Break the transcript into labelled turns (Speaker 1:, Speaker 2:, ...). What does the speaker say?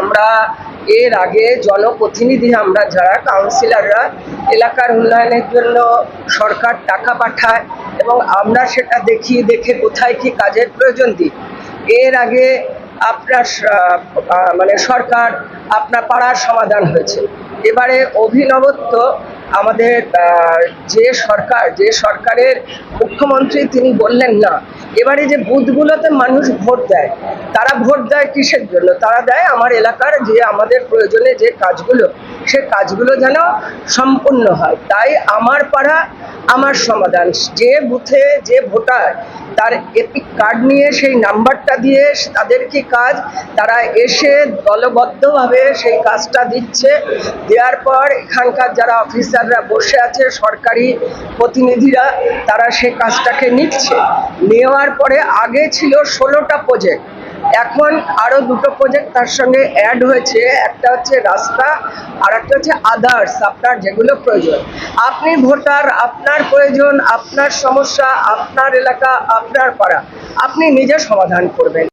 Speaker 1: আমরা এর আগে জনপ্রতিনিধি আমরা যারা কাউন্সিলররা এলাকার উন্নয়নের জন্য সরকার টাকা পাঠায় এবং আমরা সেটা দেখি, দেখে কোথায় কি কাজের প্রয়োজন দিই। এর আগে আপনার মানে সরকার আপনার পাড়ার সমাধান হয়েছে। এবারে অভিনবত্ব আমাদের যে সরকার, যে সরকারের মুখ্যমন্ত্রী তিনি বললেন না এবারে যে বুথগুলোতে মানুষ ভোট দেয়, তারা ভোট দেয় কিসের জন্য? তারা দেয় আমার এলাকার যে আমাদের প্রয়োজনে যে কাজগুলো সে কাজগুলো যেন সম্পূর্ণ হয়। তাই আমার পাড়া আমার সমাধান। যে বুথে যে ভোটার তার এপিক কার্ড নিয়ে সেই নাম্বারটা দিয়ে তাদের কি কাজ? তারা এসে দলবদ্ধভাবে সেই কাজটা দিচ্ছে। দেওয়ার পর এখানকার যারা অফিসাররা বসে আছে, সরকারি প্রতিনিধিরা, তারা সেই কাজটাকে নিচ্ছে। নেওয়ার পরে আগে ছিল ষোলোটা প্রজেক্ট এখন আরও দুটো প্রজেক্ট তার সঙ্গে অ্যাড হয়েছে। একটা হচ্ছে রাস্তা, আর একটা হচ্ছে আদার্স আপনার যেগুলো প্রয়োজন। আপনি ভোটার, আপনার প্রয়োজন, আপনার সমস্যা, আপনার এলাকা, আপনার পাড়া। আপনি নিজে সমাধান করবেন।